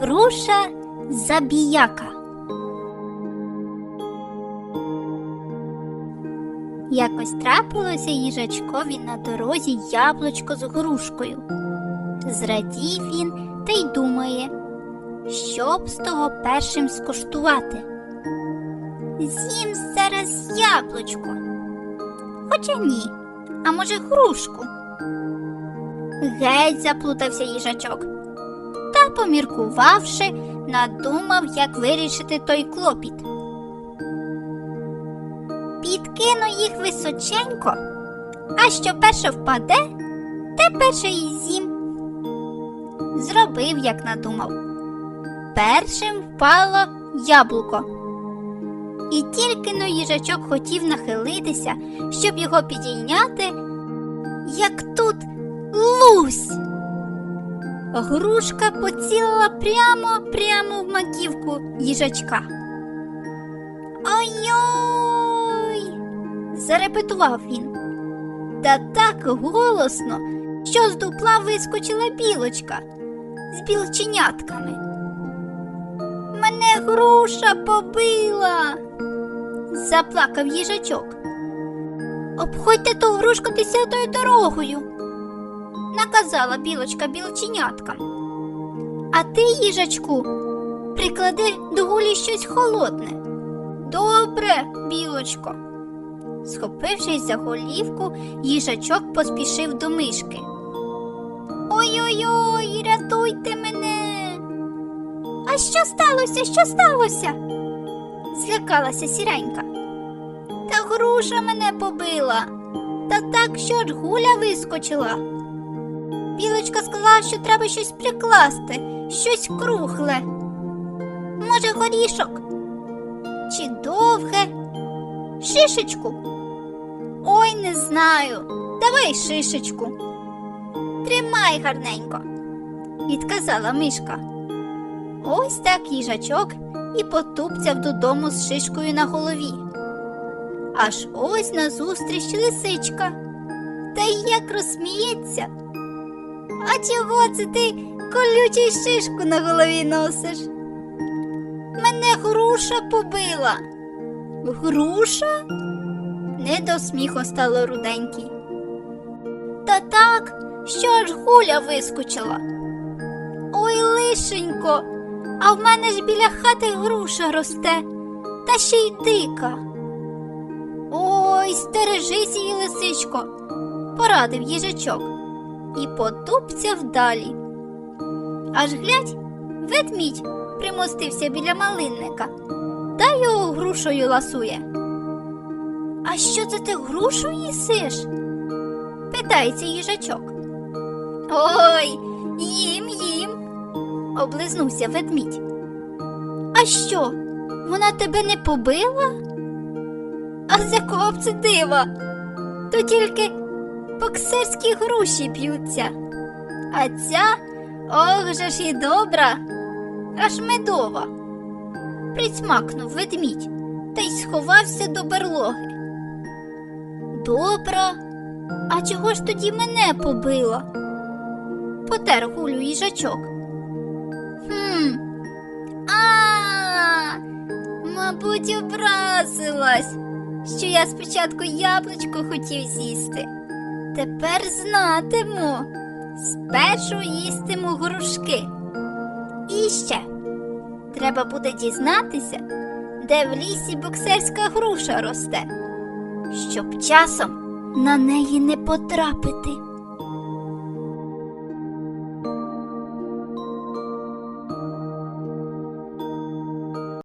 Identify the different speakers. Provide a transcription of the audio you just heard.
Speaker 1: Груша забіяка. Якось трапилося їжачкові на дорозі яблучко з грушкою. Зрадів він та й думає, що б з того першим скуштувати. З'їм зараз яблучко. Хоча ні, а може грушку. Геть заплутався їжачок. Та, поміркувавши, надумав, як вирішити той клопіт. Підкину їх височенько, а що перше впаде, те перше і з'їм. Зробив, як надумав. Першим впало яблуко. І тільки но їжачок хотів нахилитися, щоб його підійняти, як тут лусь. Грушка поцілила прямо прямо в маківку їжачка. Ой-ой! зарепетував він. Та так голосно, що з дупла вискочила білочка з білченятками. Мене груша побила, заплакав їжачок. Обходьте ту грушку десятою дорогою, наказала білочка білченяткам. А ти, їжачку, приклади до гулі щось холодне. Добре, білочко. Схопившись за голівку, їжачок поспішив до мишки. Ой-ой-ой, рятуйте мене. А що сталося? Що сталося? злякалася сіренька. Та груша мене побила. Та так, що ж гуля вискочила. Білочка сказала, що треба щось прикласти, щось кругле. Може, горішок? Чи довге? Шишечку? Ой, не знаю. Давай шишечку. Тримай гарненько, відказала мишка. Ось так їжачок і потупцяв додому з шишкою на голові. Аж ось назустріч лисичка. Та й як розсміється. А чого це ти колючу шишку на голові носиш? Мене груша побила. Груша? Не до сміху стало руденький. Та так, що аж гуля вискочила. Ой, лишенько, а в мене ж біля хати груша росте, та ще й дика. Ой, стережись її, лисичко, порадив їжачок і потупцяв далі. Аж глядь, ведмідь примостився біля малинника та його грушою ласує. А що це ти грушу їсиш? питається їжачок. Ой, їм, їм, облизнувся ведмідь. А що, вона тебе не побила? А з якого б це дива? То тільки боксерські груші п'ються. А ця, ох же ж і добра, аж медова. Присмакнув ведмідь та й сховався до берлоги. Добра, а чого ж тоді мене побила? Потер гулю їжачок. Хм. А, мабуть, образилась, що я спочатку яблучко хотів з'їсти. Тепер знатиму. Спершу їстиму грушки. І ще треба буде дізнатися, де в лісі боксерська груша росте, щоб часом на неї не потрапити.